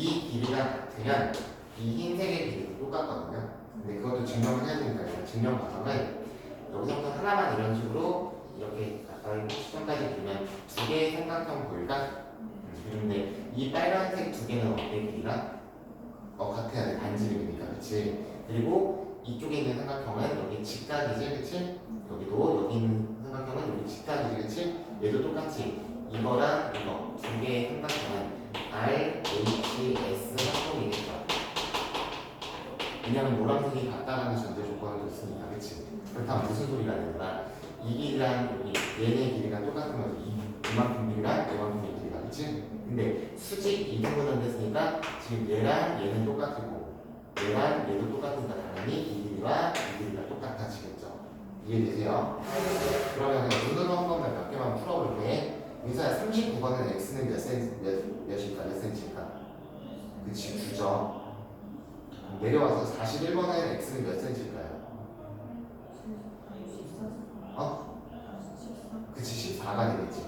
이 길이가 같으면 이 흰색의 길이도 똑같거든요. 근데 그것도 증명을 해야 되니까 증명 과정은 여기서부터 하나만 이런 식으로 이렇게 가까이 시점까지 그리면 두 개의 삼각형 보일까? 그런데 이 빨간색 두 개는 어때 길이가? 어 같아야 돼 반지름이니까 그치? 그리고 이쪽에 있는 삼각형은 여기 직각이지 그치? 여기도 여기 있는 삼각형은 여기 직각이지 그치? 얘도 똑같이 이거랑 이거 두 개의 삼각형은 R, H, S 합동이겠죠 왜냐면 노란색이 같다라는 전제 조건을 뒀으니까 그치? 그렇다면 무슨 소리가 되는가? 이 길이랑 여기 얘네 길이가 똑같은 거지 이, 이만큼 길이랑 이만큼의 길이가 그치? 근데 수직 이등분은 됐으니까 지금 얘랑 얘는 똑같고 얘랑 얘도 똑같으니까 당연히 이 길이와 이 길이가 똑같아지겠죠 이해되세요? 그러면 눈으로 한 번만 몇 개만 민서야 39번은 x는 몇 센치, 몇, 몇일까? 몇 센치일까? 그치 주죠 내려와서 41번에는 x는 몇 센치일까요? 어? 그치 14가 되겠지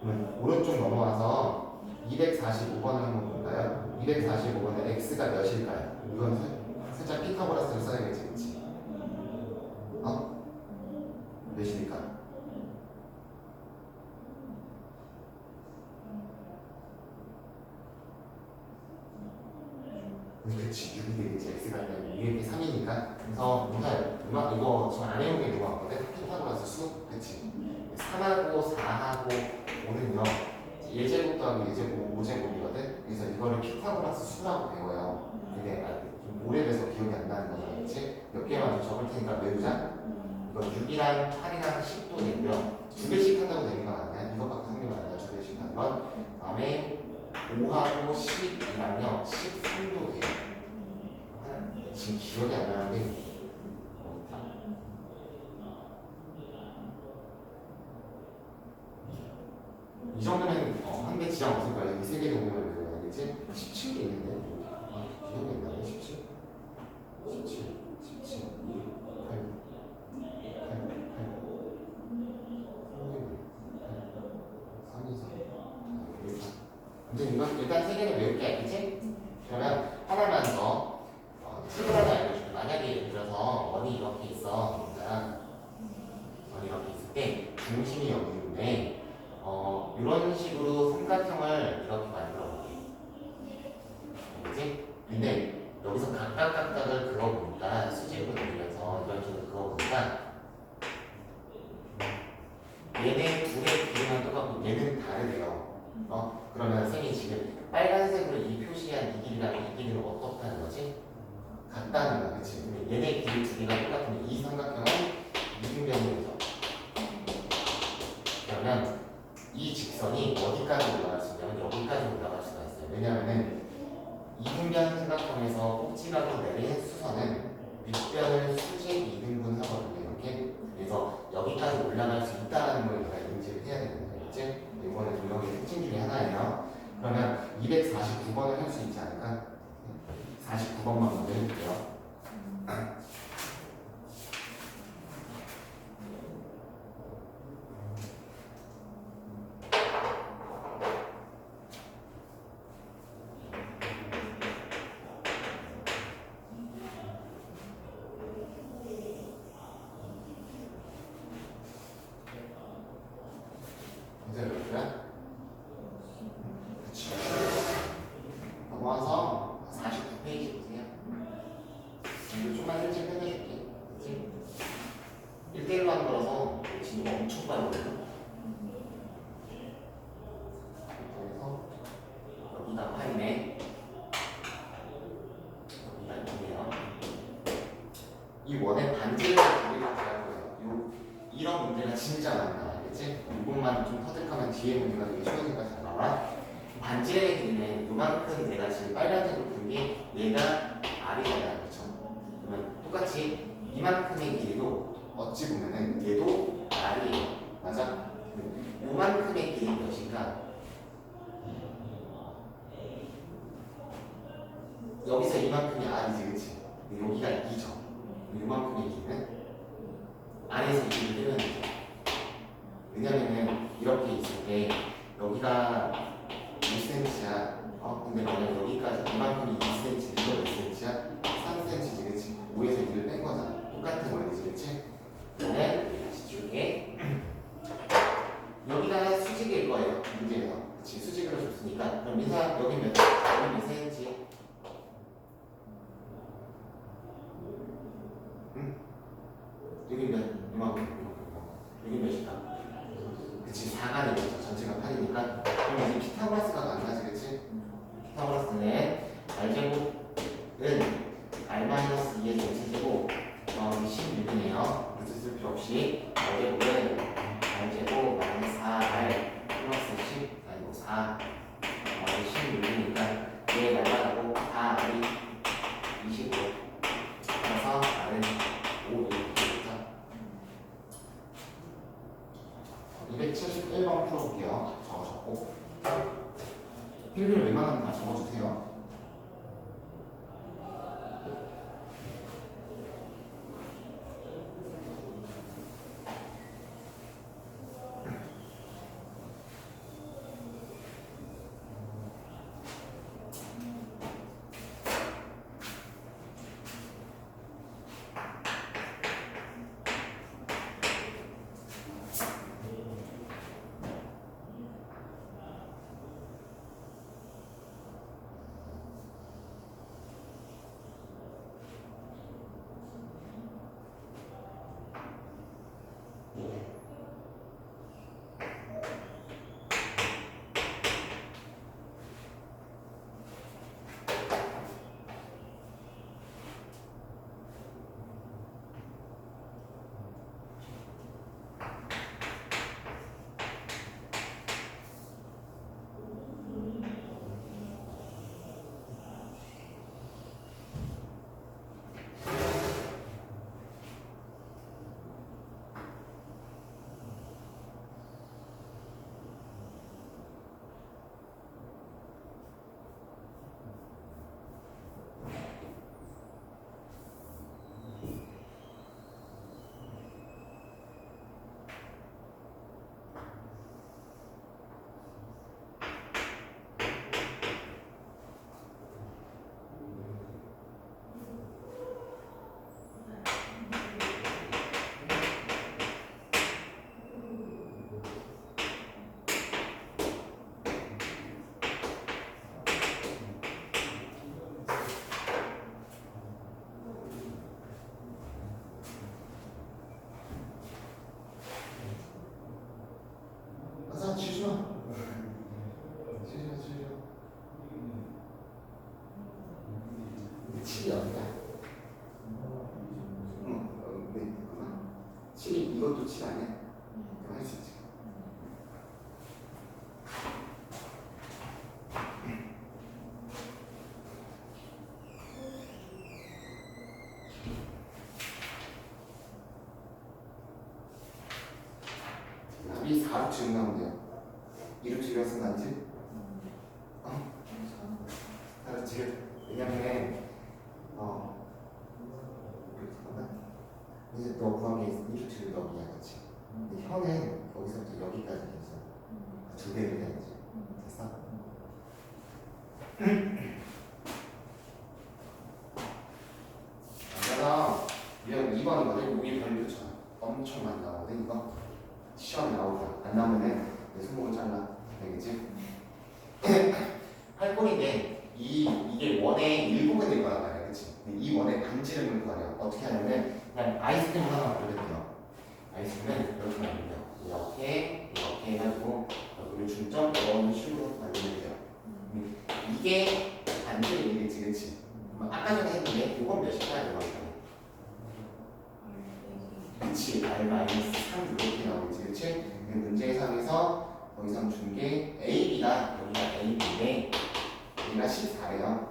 그러면 오른쪽 넘어와서 245번을 한번 볼까요? 245번에 x가 몇일까요? 이건 살- 살짝 피타고라스를 써야겠지 그치? 어? 몇이니까? 그치 6이 되겠지 x가 되면 2의 3이니까. 그래서 뭔가 음악 이거 저안 해온 게 너무 많거든? 피타고라스 수 그치. 3하고 4하고 5는요. 예제곱 더하기 예제곱 5제곱이거든? 그래서 이거를 피타고라스 수라고 배워요. 근데 아, 좀 오래돼서 기억이 안 나는 거잖아 그치? 몇 개만 더 적을 테니까 외우자. 이거 6이랑 8이랑 10도 되고요. 두 개씩 한다고 되는 건 아니야. 이것밖에 성립 안 해요 두 개씩 하는 건. 다음에 5하고 10이랑요 13도 돼요 지금 기억이 안 나는데 이 정도면 어, 한개 지장 없을 거야. 이세 개 정도면 외워야겠지? 17개 있는데? 아, 기억이 안 나네. 17. 17, 17, 2, 8, 8, 8, 3, 2, 4, 아무튼 이건 일단 세 개는 외울게 알겠지? 그러면 하나만 더 어, 팁을 하나 알려줄게. 만약에 예를 들어서 원이 이렇게 있어. 그러니까 원이 이렇게 있을 때 중심이 여기 있는데 어, 이런 식으로 삼각형을 이렇게 만들어 볼게. 알겠지? 근데 여기서 각각각각을 그어보니까 수직으로 그리면서 이런 식으로 그어보니까 얘네 둘의 길이만 똑같고 얘는 다르대요. 어? 그러면 쌤이 지금 빨간색으로 이 표시한 이 길이랑 이 길이는 어떻다는 거지? 같다는 거야, 그치? 얘네 길이 두 개가 똑같으면 이 삼각형은 이등변이죠. 그러면 이 직선이 어디까지 올라갈 수 있냐면 여기까지 올라갈 수가 있어요. 왜냐하면은 이등변 삼각형에서 꼭지각으로 내린 수선은 윗변을 수직 이등분 하거든요. 이렇게 그래서 여기까지 올라갈 수 있다는 걸 우리가 인지를 해야 되는 거겠지? 이거는 동력의 특징 중에 하나예요. 그러면 249번을 할 수 있지 않을까? 49번만 먼저 해볼게요. 이제 몇 개야? 그치. 넘어와서 49페이지 보세요. 이거 좀만 일찍 끝내줄게. 그치? 1대1로 하는 거라서 진짜 엄청 빠르거든. 그래서 여기가 8이네. 여기가 2네요. 이 원의 반지를 우리가 구할 거예요. 요, 이런 문제가 진짜 많이 나와. 알겠지? 이것만 좀 터득하면 뒤에 문제가 되게 쉬우니까 잘 나와. 반지의 길이는 요만큼 내가 지금 빨간색으로 본 게 얘가 R이잖아. 그렇죠? 그러면 똑같이 이만큼의 어찌 보면은 얘도 가르치면 나온대요. 이렇게 그려서 난지 이게 반대의 얘기겠지, 그치? 아까 전에 했는데, 요건 몇일까요, 요건? 그치, r 마이너스 3 이렇게 나오겠지, 그치? 그 문제상에서 더 이상 준게 AB가, 여기가 AB인데, 여기가 14래요.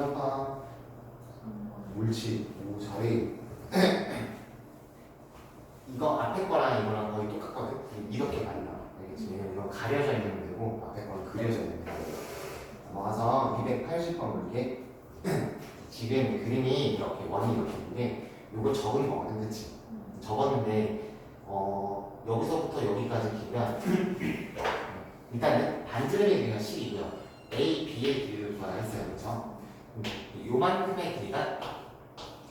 정답하 옳지. 오 잘해. 이거 앞에 거랑 이거랑 거의 똑같거든. 이렇게. 알겠지? 왜냐면 이건 가려져 있는 문제고 앞에 거는 그려져 있는 문제. 넘어가서 280번 볼게. 지금 그림이 이렇게 원이 이렇게 있는데 요거 적은 거거든, 그치? 적었는데 어 여기서부터 여기까지 길이가 일단은 반지름의 길이가 10이고요. A, B의 길이를 구하했어요, 그렇죠? 요만큼의 길이가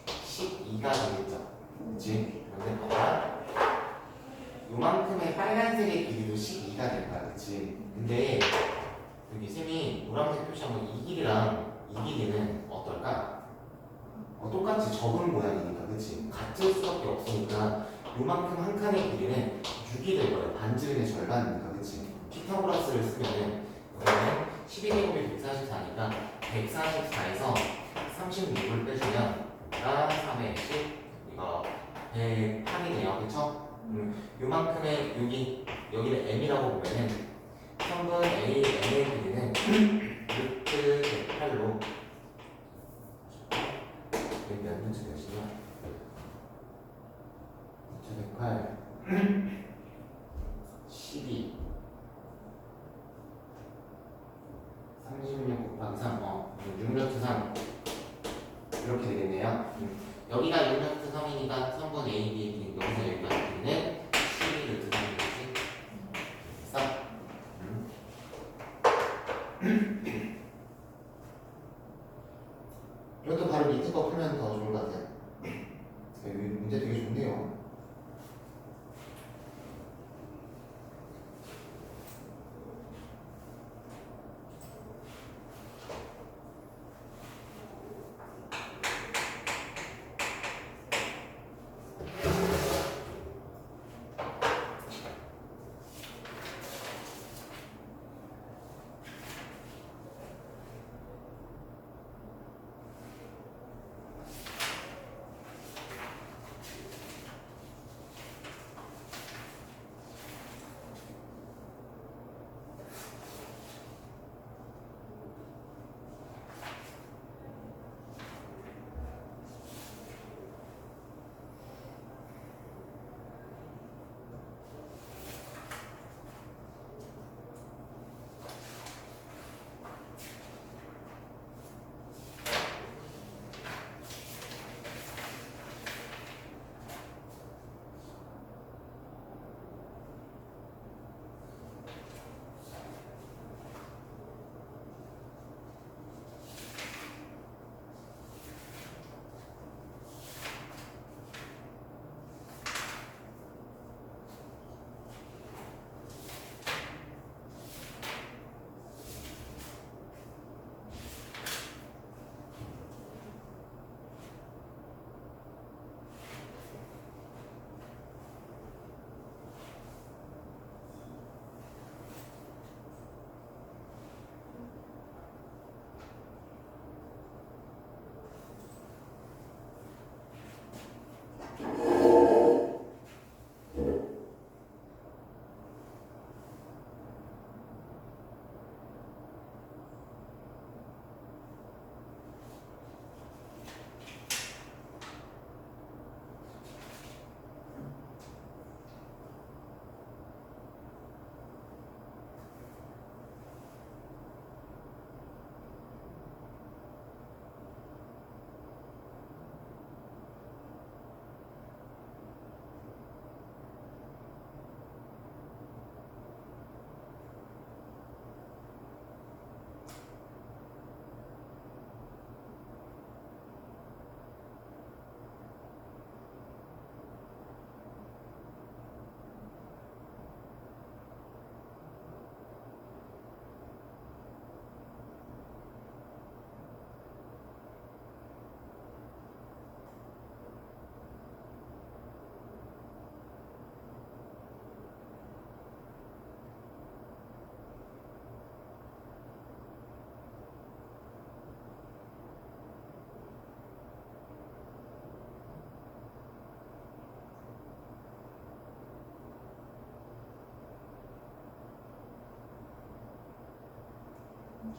12가 되겠죠, 그렇지? 그런데 봐봐, 요만큼의 빨간색의 길이도 12가 될 거야, 그렇지? 근데 여기 쌤이 노란색 표시한 거이 길이랑 이 길이는 어떨까? 어, 똑같이 적은 모양이니까, 그렇지? 같을 수밖에 없으니까 요만큼 한 칸의 길이는 6이 될 거예요. 반지름의 절반이니까, 그치? 피타고라스를 쓰면은, 12제곱이 144니까 144에서 36을 빼주면, 가 3의 10, 이거 108이네요. 그쵸? 음, 요만큼의, 여기, 여기를 m이라고 보면은, 성분 a, m의 길이는 루트 108로, 여기 몇 루트 몇이냐? 108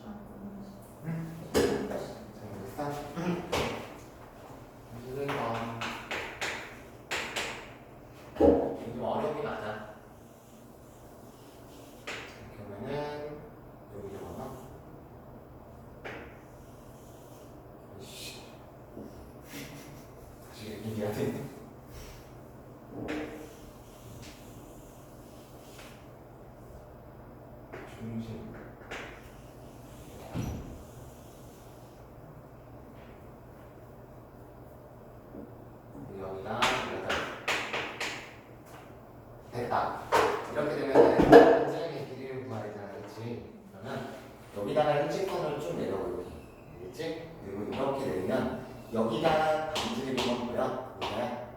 자, 13 31번 좀 어려움이 많아 그러면은 여기 적어놔 씨 다시 얘기해야 돼 중심 여기다 여기다 됐다 이렇게 되면은 한정의 길이를 구하야 되잖아 그렇지 그러면 여기다가 일직선을 좀 내려볼게 알겠지? 그리고 이렇게 내리면 여기가 반지름인 건 뭐야? 뭐야?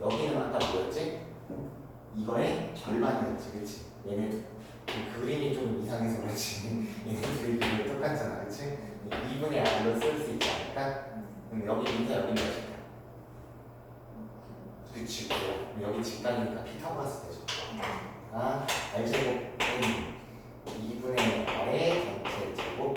여기는 아까 뭐였지? 이거의 절반이었지 그렇지? 얘네 그 그림이 좀 이상해서 그렇지 얘네 비율이 똑같잖아 그렇지? 2분의 R로 쓸 수 있지 않을까? 그럼 여기 인사 여기 몇일 그럼 여기 직각이니까 피타고라스 되죠 아 R제곱 N. 2분의 R의 전체 제곱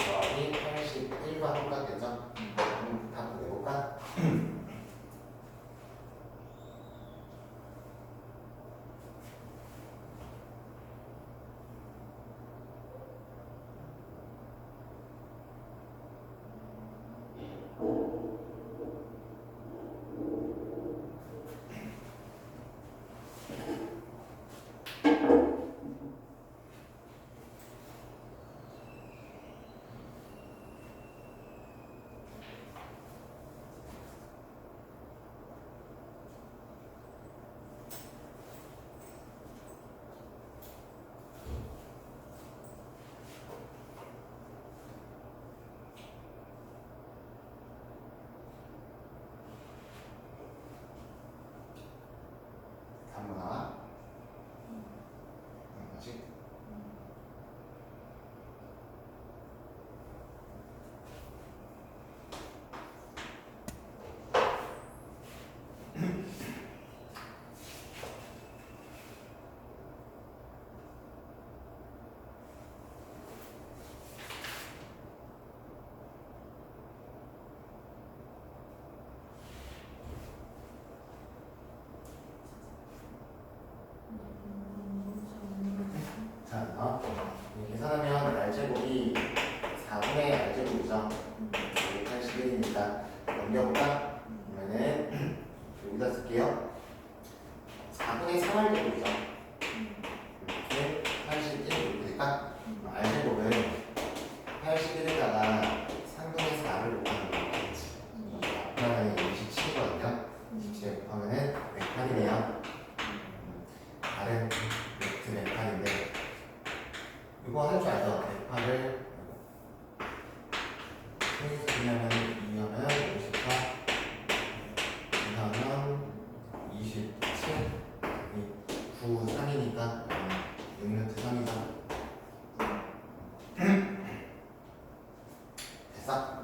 됐어?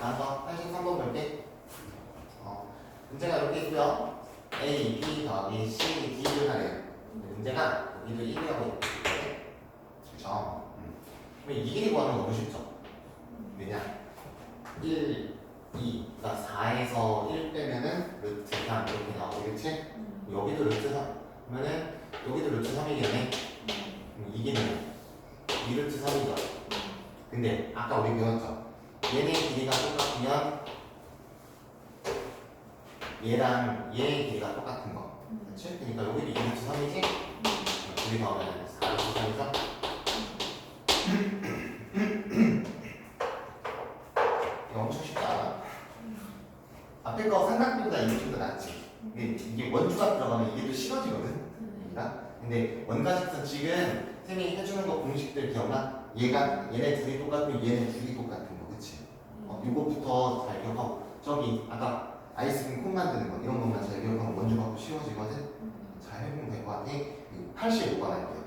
다음 거 83번 볼게 어, 문제가 이렇게 있고요 A, B 더하기 C, D를 하래요 근데 문제가 여기도 1이라고 있거든 그렇죠? 그럼 이 길이 구하는 거 너무 쉽죠? 왜냐? 1, 2, 그러니까 4에서 1 빼면은 루트 3 이렇게 나오겠지? 여기도 루트 3 그러면은 여기도 루트 3이겠네? 그럼 이기는 2루트 3이죠? 근데 아까 우리 배웠죠? 얘네 길이가 똑같으면 얘랑 얘의 길이가 똑같은 거 그렇지? 그러니까 여기도 2루트 3이지? 둘이 더하면 4루트 3이죠? 이거 엄청 쉽지 않아? 앞에 거 삼각비보다 이게 좀더 낫지. 이게, 이게 원주가 들어가면 이게 또 싫어지거든. 얘가. 근데 원가직선 지금 쌤이 해주는 거 공식들 기억나? 얘가 얘네 둘이 똑같으면 얘네 둘이 똑같은 거, 그치? 어, 이거부터 잘 기억하고 저기 아까 아이스크림 콘 만드는 거 이런 것만 잘 기억하면 원주 갖고 쉬워지거든. 잘 해보면 될 것 같아. 85번 할게요.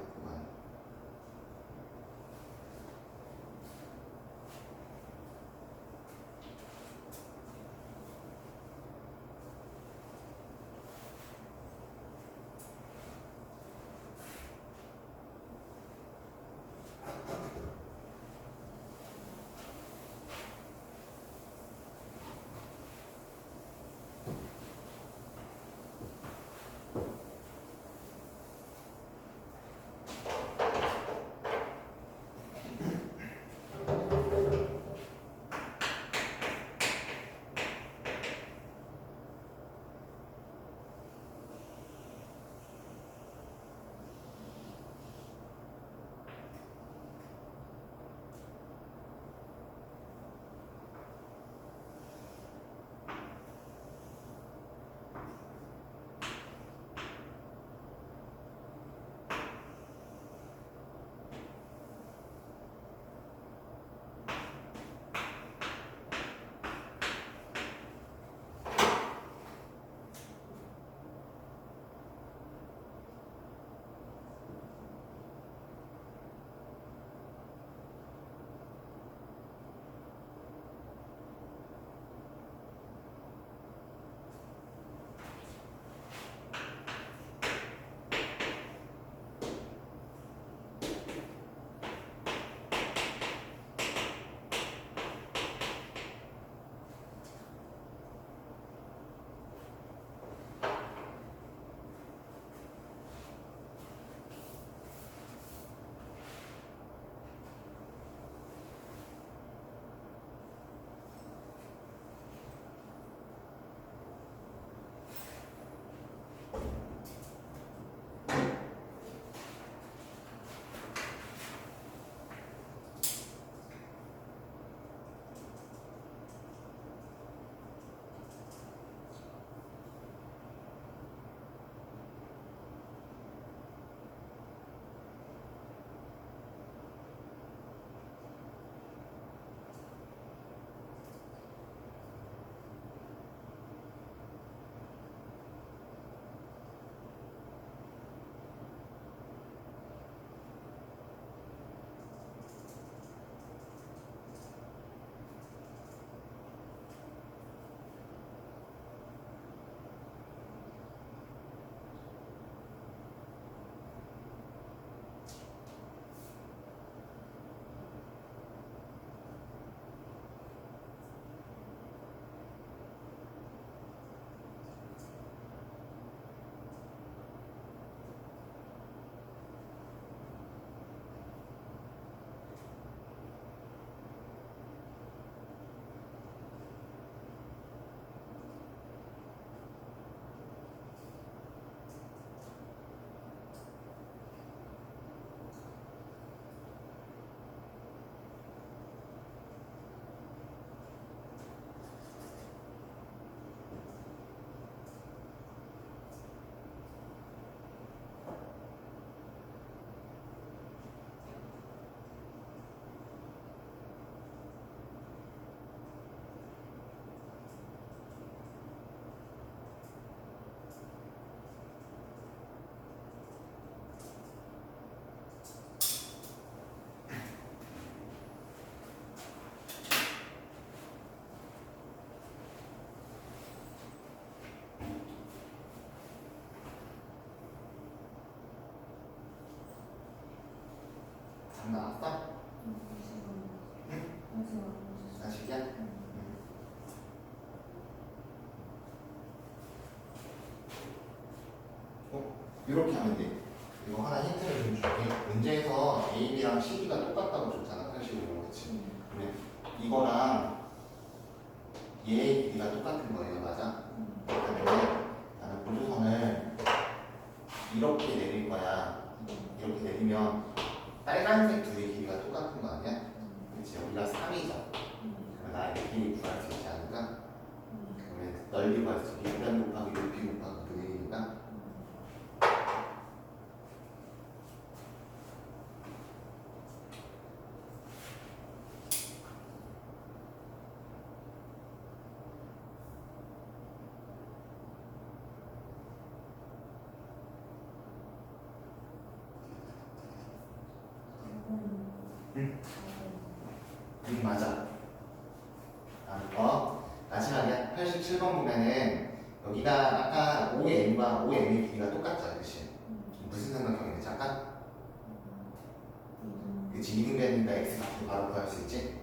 이렇게 하면 돼. 이거 하나 힌트를 좀 줄게. 문제에서 A랑 CB가 똑같다고 줬잖아. 사실은 그렇지. 그래. 이거랑 얘 길이가 똑같은 거예요. 맞아? 그러면 나는 분수선을 이렇게 내릴 거야. 이렇게 내리면 빨간색 10번 보면은 여기가 아까 OM과 OM의 길이가 똑같잖아, 그치? 음. 무슨 생각하면 되지? 아까? 음. 그치, 2분의 1이니까 X 값도 바로 구할 수 있지?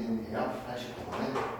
ihren Erbfleisch kommen